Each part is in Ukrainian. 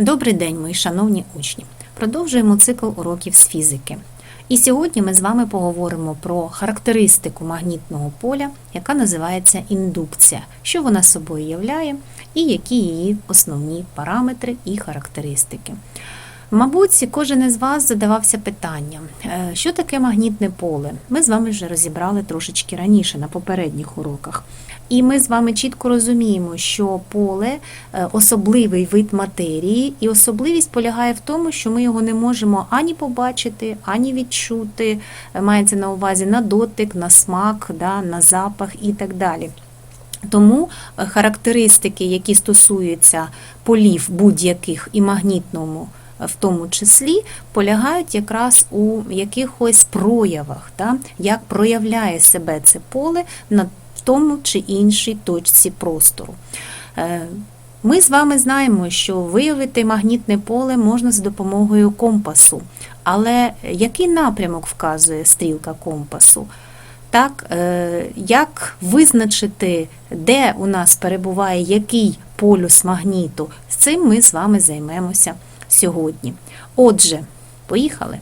Добрий день, мої шановні учні! Продовжуємо цикл уроків з фізики. І сьогодні ми з вами поговоримо про характеристику магнітного поля, яка називається індукція, що вона собою являє і які її основні параметри і характеристики. Мабуть, кожен із вас задавався питанням, е, що таке магнітне поле. Ми з вами вже розібрали трошечки раніше на попередніх уроках. І ми з вами чітко розуміємо, що поле е, особливий вид матерії, і особливість полягає в тому, що ми його не можемо ані побачити, ані відчути. Е, Мається на увазі на дотик, на смак, да, на запах і так далі. Тому е, характеристики, які стосуються полів будь-яких і магнітному, в тому числі, полягають якраз у якихось проявах, да, як проявляє себе це поле на тому чи іншій точці простору. Е, Ми з вами знаємо, що виявити магнітне поле можна за допомогою компасу. Але який напрямок вказує стрілка компасу? Так, е, як визначити, де у нас перебуває який полюс магніту, з цим ми з вами займемося сьогодні. Отже, поїхали.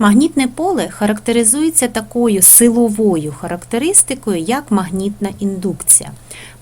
Магнітне поле характеризується такою силовою характеристикою, як магнітна індукція.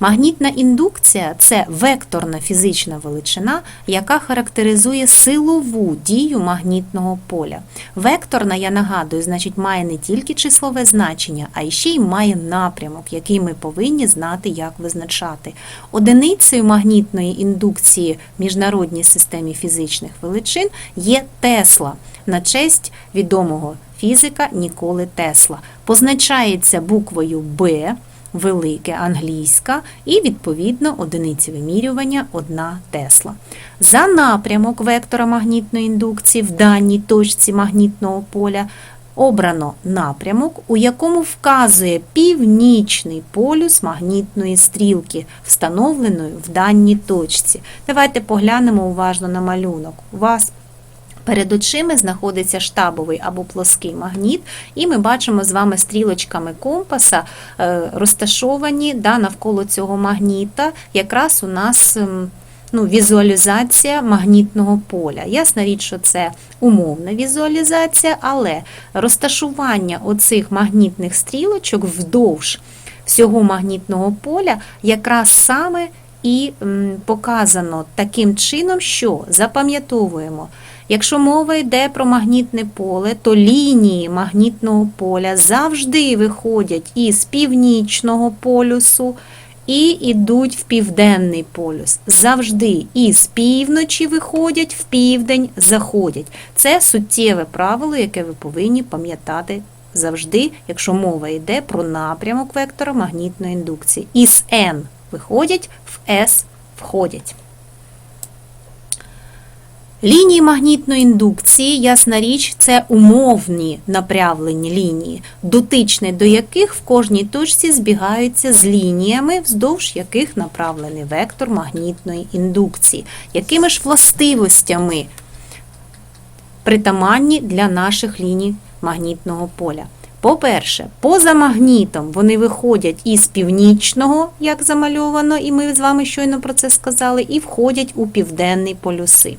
Магнітна індукція це векторна фізична величина, яка характеризує силову дію магнітного поля. Векторна, я нагадую, значить, має не тільки числове значення, а ще й має напрямок, який ми повинні знати, як визначати. Одиницею магнітної індукції в міжнародній системі фізичних величин є Тесла на честь відомого фізика Ніколи Тесла. Позначається буквою Б, велике англійська, і відповідно одиниці вимірювання 1 Тесла. За напрямок вектора магнітної індукції в даній точці магнітного поля. Обрано напрямок, у якому вказує північний полюс магнітної стрілки, встановленої в даній точці. Давайте поглянемо уважно на малюнок. У вас Перед очима знаходиться штабовий або плоский магніт, і ми бачимо з вами стрілочками компаса е, розташовані да, навколо цього магніта. Якраз у нас ем, ну, візуалізація магнітного поля. Ясна річ, що це умовна візуалізація, але розташування оцих магнітних стрілочок вдовж всього магнітного поля якраз саме і показано таким чином, що запам'ятовуємо. Якщо мова йде про магнітне поле, то лінії магнітного поля завжди виходять із північного полюсу і йдуть в південний полюс. Завжди із півночі виходять, в південь заходять. Це суттєве правило, яке ви повинні пам'ятати завжди, якщо мова йде про напрямок вектора магнітної індукції. Із N виходять, в S входять. Лінії магнітної індукції, ясна річ, це умовні направлені лінії, дотичні до яких в кожній точці збігаються з лініями, вздовж яких направлений вектор магнітної індукції. Якими ж властивостями притаманні для наших ліній магнітного поля? По-перше, поза магнітом вони виходять із північного, як замальовано, і ми з вами щойно про це сказали, і входять у південний полюси.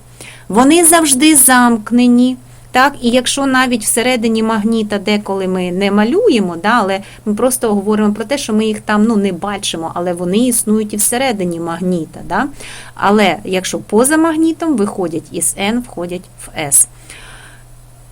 Вони завжди замкнені. Так, І якщо навіть всередині магніта деколи ми не малюємо, да, але ми просто говоримо про те, що ми їх там ну, не бачимо, але вони існують і всередині магніта. Да? Але якщо поза магнітом виходять із N, входять в S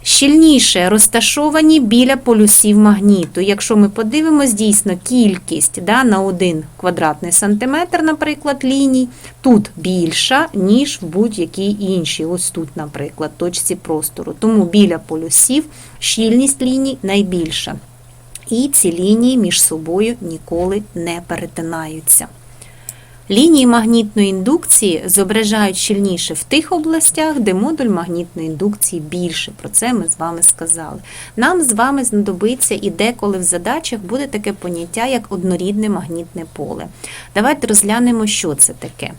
щільніше розташовані біля полюсів магніту. Якщо ми подивимось дійсно кількість да, на один квадратний сантиметр, наприклад, ліній, тут більша, ніж в будь-якій іншій. Ось тут, наприклад, точці простору. Тому біля полюсів щільність ліній найбільша. І ці лінії між собою ніколи не перетинаються. Лінії магнітної індукції зображають щільніше в тих областях, де модуль магнітної індукції більше. Про це ми з вами сказали. Нам з вами знадобиться і деколи в задачах буде таке поняття, як однорідне магнітне поле. Давайте розглянемо, що це таке.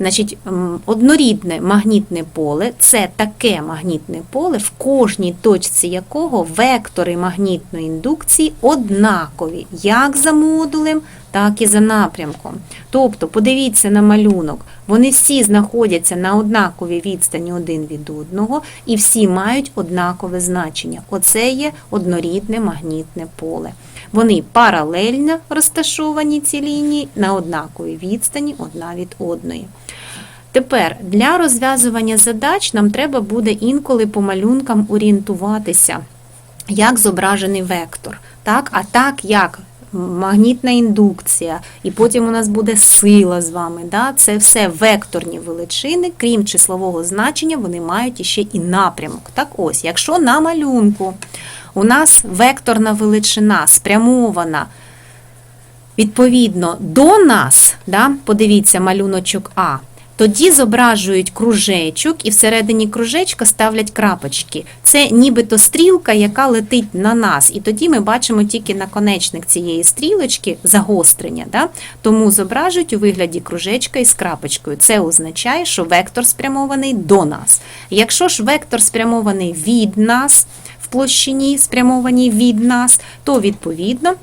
Значить, однорідне магнітне поле це таке магнітне поле, в кожній точці якого вектори магнітної індукції однакові, як за модулем, так і за напрямком. Тобто, подивіться на малюнок, вони всі знаходяться на однаковій відстані один від одного і всі мають однакове значення. Оце є однорідне магнітне поле. Вони паралельно розташовані ці лінії на однаковій відстані одна від одної. Тепер для розв'язування задач нам треба буде інколи по малюнкам орієнтуватися, як зображений вектор. Так? А так як магнітна індукція, і потім у нас буде сила з вами. Да? Це все векторні величини, крім числового значення, вони мають іще і напрямок. Так ось, якщо на малюнку у нас векторна величина спрямована відповідно до нас, да, подивіться малюночок А, тоді зображують кружечок і всередині кружечка ставлять крапочки. Це нібито стрілка, яка летить на нас. І тоді ми бачимо тільки наконечник цієї стрілочки загострення. Да? Тому зображують у вигляді кружечка із крапочкою. Це означає, що вектор спрямований до нас. Якщо ж вектор спрямований від нас, площині спрямованій від нас, то відповідно.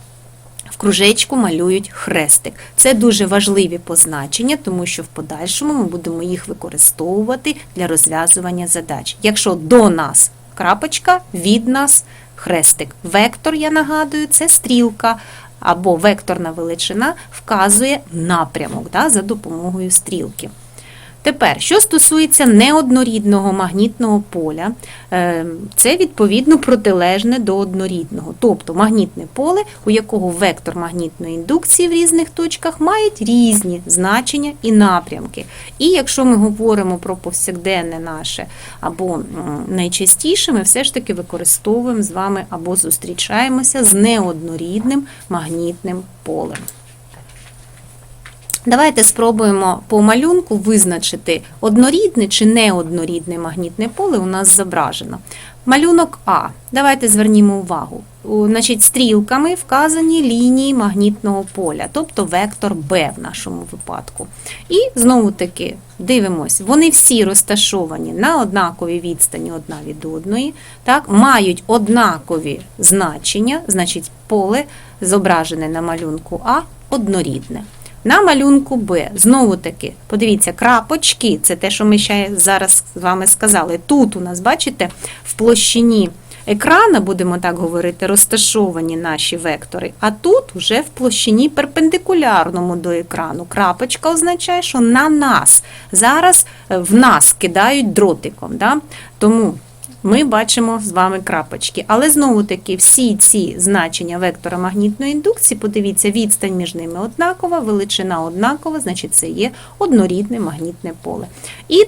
В кружечку малюють хрестик. Це дуже важливі позначення, тому що в подальшому ми будемо їх використовувати для розв'язування задач. Якщо до нас крапочка, від нас хрестик. Вектор, я нагадую, це стрілка або векторна величина вказує напрямок да, за допомогою стрілки. Тепер, що стосується неоднорідного магнітного поля, е, це відповідно протилежне до однорідного. Тобто магнітне поле, у якого вектор магнітної індукції в різних точках мають різні значення і напрямки. І якщо ми говоримо про повсякденне наше або найчастіше, ми все ж таки використовуємо з вами або зустрічаємося з неоднорідним магнітним полем. Давайте спробуємо по малюнку визначити однорідне чи неоднорідне магнітне поле у нас зображено. Малюнок А. Давайте звернімо увагу. Значить, стрілками вказані лінії магнітного поля, тобто вектор Б в нашому випадку. І знову таки дивимось, вони всі розташовані на однаковій відстані одна від одної, так, мають однакові значення, значить, поле зображене на малюнку А однорідне. На малюнку Б, знову таки, подивіться, крапочки, це те, що ми ще зараз з вами сказали. Тут у нас, бачите, в площині екрана, будемо так говорити, розташовані наші вектори, а тут вже в площині перпендикулярному до екрану. Крапочка означає, що на нас. Зараз е, в нас кидають дротиком. Да? Тому ми бачимо з вами крапочки. Але знову таки всі ці значення вектора магнітної індукції, подивіться, відстань між ними однакова, величина однакова, значить це є однорідне магнітне поле. І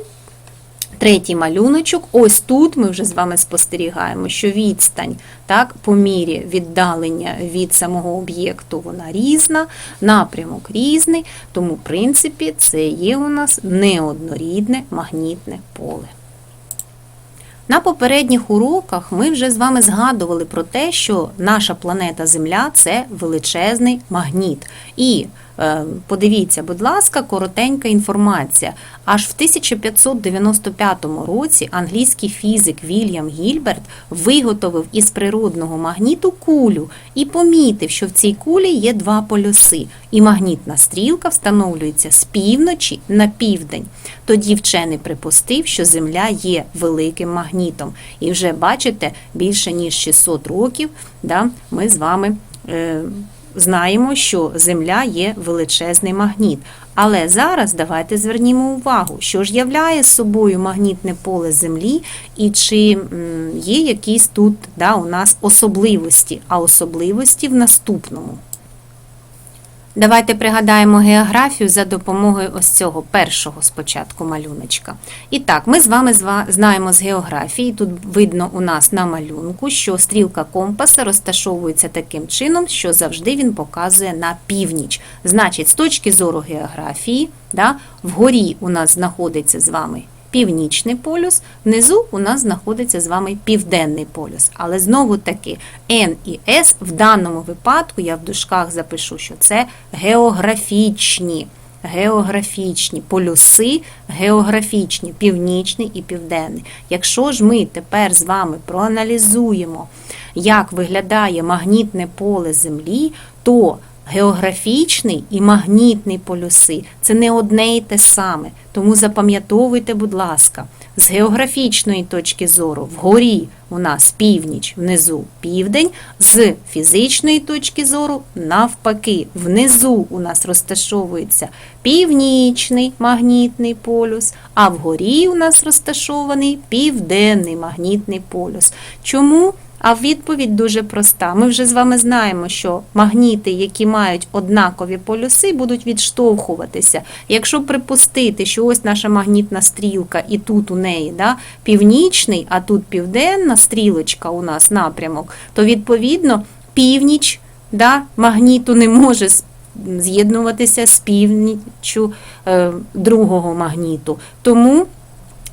Третій малюночок, ось тут ми вже з вами спостерігаємо, що відстань так, по мірі віддалення від самого об'єкту вона різна, напрямок різний, тому, в принципі, це є у нас неоднорідне магнітне поле. На попередніх уроках ми вже з вами згадували про те, що наша планета Земля це величезний магніт. І подивіться, будь ласка, коротенька інформація. Аж в 1595 році англійський фізик Вільям Гільберт виготовив із природного магніту кулю і помітив, що в цій кулі є два полюси, і магнітна стрілка встановлюється з півночі на південь. Тоді вчений припустив, що Земля є великим магнітом. І вже бачите, більше ніж 600 років да, ми з вами. Е, Знаємо, що Земля є величезний магніт. Але зараз давайте звернімо увагу, що ж являє собою магнітне поле Землі і чи є якісь тут да, у нас особливості, а особливості в наступному. Давайте пригадаємо географію за допомогою ось цього першого спочатку малюночка. І так, ми з вами знаємо з географії, тут видно у нас на малюнку, що стрілка компаса розташовується таким чином, що завжди він показує на північ. Значить, з точки зору географії, да, вгорі у нас знаходиться з вами північний полюс, внизу у нас знаходиться з вами південний полюс. Але знову таки N і S в даному випадку я в дужках запишу, що це географічні. географічні, полюси географічні, північний і південний. Якщо ж ми тепер з вами проаналізуємо, як виглядає магнітне поле Землі, то географічний і магнітний полюси це не одне і те саме. Тому запам'ятовуйте, будь ласка, з географічної точки зору вгорі у нас північ, внизу південь, з фізичної точки зору навпаки, внизу у нас розташовується північний магнітний полюс, а вгорі у нас розташований південний магнітний полюс. Чому? А відповідь дуже проста. Ми вже з вами знаємо, що магніти, які мають однакові полюси, будуть відштовхуватися. Якщо припустити, що ось наша магнітна стрілка, і тут у неї да, північний, а тут південна стрілочка у нас напрямок, то відповідно північ да, магніту не може з'єднуватися з північчю е, другого магніту. Тому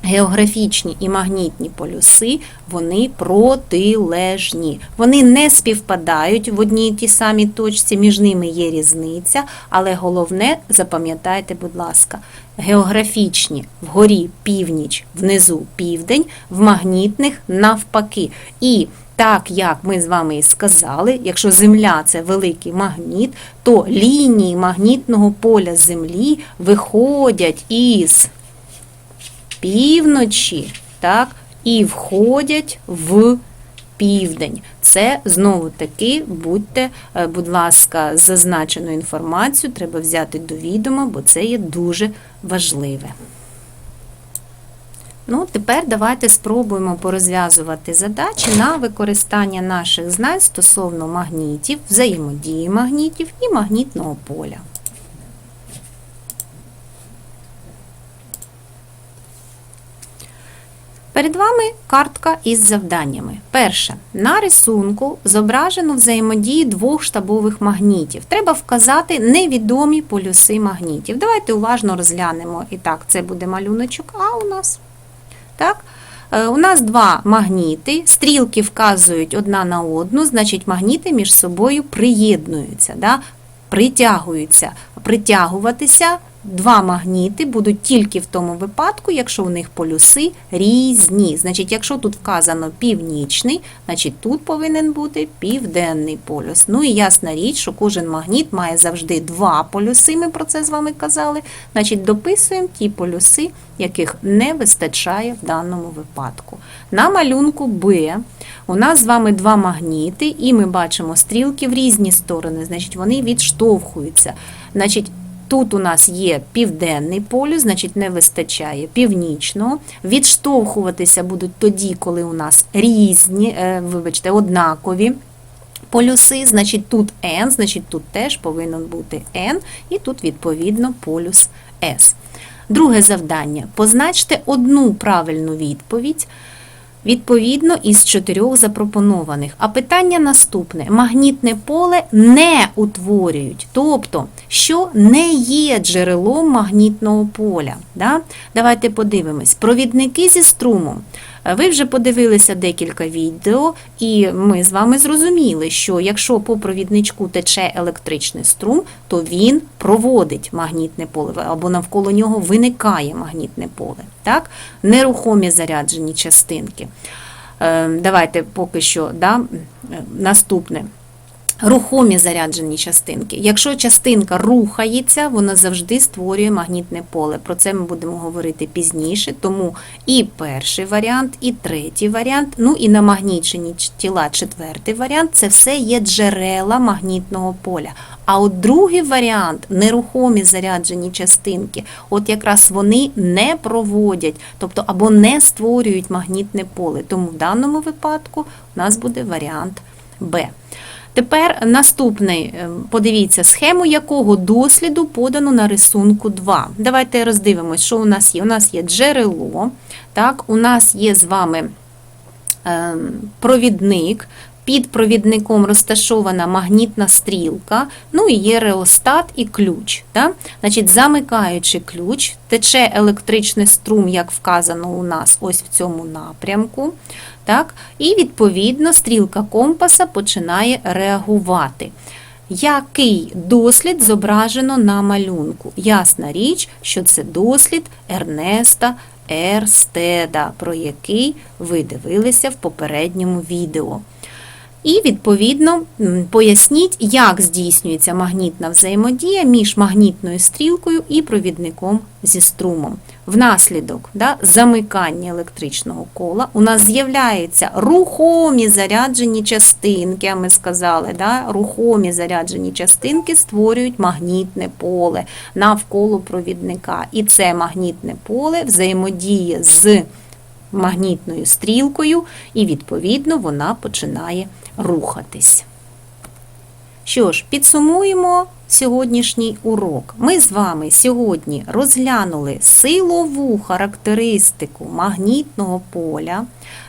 Географічні і магнітні полюси вони протилежні. Вони не співпадають в одній і тій самій точці, між ними є різниця, але головне, запам'ятайте, будь ласка, географічні вгорі північ, внизу південь, в магнітних навпаки. І так як ми з вами і сказали, якщо Земля це великий магніт, то лінії магнітного поля Землі виходять із півночі, так, і входять в південь. Це знову таки будьте, е, будь ласка, зазначену інформацію треба взяти до відома, бо це є дуже важливе. Ну, тепер давайте спробуємо порозв'язувати задачі на використання наших знань стосовно магнітів, взаємодії магнітів і магнітного поля. Перед вами картка із завданнями. Перше. На рисунку зображено взаємодії двох штабових магнітів. Треба вказати невідомі полюси магнітів. Давайте уважно розглянемо. І так, це буде малюночок А у нас. Так? Е, У нас два магніти, стрілки вказують одна на одну, значить магніти між собою приєднуються, да? притягуються. Притягуватися два магніти будуть тільки в тому випадку, якщо у них полюси різні. Значить, якщо тут вказано північний, значить тут повинен бути південний полюс. Ну і ясна річ, що кожен магніт має завжди два полюси, ми про це з вами казали. Значить, дописуємо ті полюси, яких не вистачає в даному випадку. На малюнку Б у нас з вами два магніти, і ми бачимо стрілки в різні сторони, значить вони відштовхуються. Значить, Тут у нас є південний полюс, значить не вистачає північного. Відштовхуватися будуть тоді, коли у нас різні, е, вибачте, однакові полюси, значить тут N, значить тут теж повинен бути N, і тут відповідно полюс S. Друге завдання. Позначте одну правильну відповідь. Відповідно із чотирьох запропонованих. А питання наступне: магнітне поле не утворюють, тобто, що не є джерелом магнітного поля. Да? Давайте подивимось. Провідники зі струмом. Ви вже подивилися декілька відео, і ми з вами зрозуміли, що якщо по провідничку тече електричний струм, то він проводить магнітне поле або навколо нього виникає магнітне поле. Так? Нерухомі заряджені частинки. Е, Давайте поки що да, наступне. Рухомі заряджені частинки. Якщо частинка рухається, вона завжди створює магнітне поле. Про це ми будемо говорити пізніше. Тому і перший варіант, і третій варіант, ну і намагнічені тіла четвертий варіант це все є джерела магнітного поля. А от другий варіант нерухомі заряджені частинки, от якраз вони не проводять, тобто або не створюють магнітне поле. Тому в даному випадку у нас буде варіант Б. Тепер наступний, е, подивіться, схему якого досліду подано на рисунку 2. Давайте роздивимось, що у нас є. У нас є джерело, так, у нас є з вами е, провідник. Під провідником розташована магнітна стрілка, ну і є реостат і ключ. Так? Значить, Замикаючи ключ, тече електричний струм, як вказано у нас ось в цьому напрямку. Так? І відповідно стрілка компаса починає реагувати. Який дослід зображено на малюнку? Ясна річ, що це дослід Ернеста Ерстеда, про який ви дивилися в попередньому відео. І, відповідно, поясніть, як здійснюється магнітна взаємодія між магнітною стрілкою і провідником зі струмом. Внаслідок да, замикання електричного кола у нас з'являються рухомі заряджені частинки, а ми сказали, да, рухомі заряджені частинки створюють магнітне поле навколо провідника. І це магнітне поле взаємодіє з магнітною стрілкою, і, відповідно, вона починає рухатись. Що ж, підсумуємо сьогоднішній урок. Ми з вами сьогодні розглянули силову характеристику магнітного поля,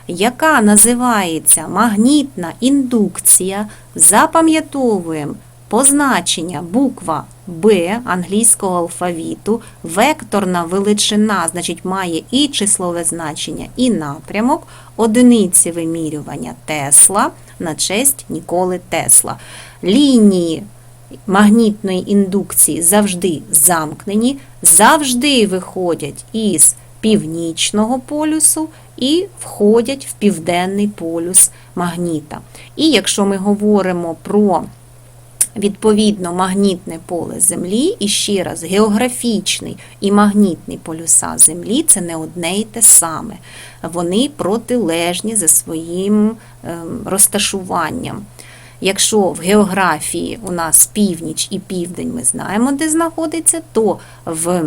яка називається магнітна індукція. Запам'ятовуємо позначення буква Б англійського алфавіту, векторна величина, значить, має і числове значення, і напрямок, одиниці вимірювання Тесла на честь Ніколи Тесла. Лінії магнітної індукції завжди замкнені, завжди виходять із північного полюсу і входять в південний полюс магніта. І якщо ми говоримо про Відповідно, магнітне поле Землі і ще раз географічний і магнітний полюса Землі це не одне і те саме. Вони протилежні за своїм ем, розташуванням. Якщо в географії у нас північ і південь ми знаємо, де знаходиться, то в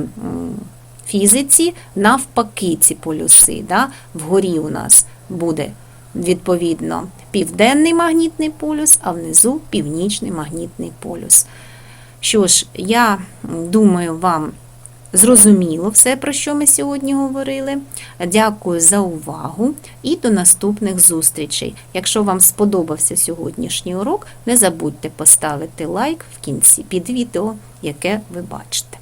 фізиці навпаки ці полюси. Да? Вгорі у нас буде відповідно південний магнітний полюс, а внизу північний магнітний полюс. Що ж, я думаю, вам зрозуміло все, про що ми сьогодні говорили. Дякую за увагу і до наступних зустрічей. Якщо вам сподобався сьогоднішній урок, не забудьте поставити лайк в кінці під відео, яке ви бачите.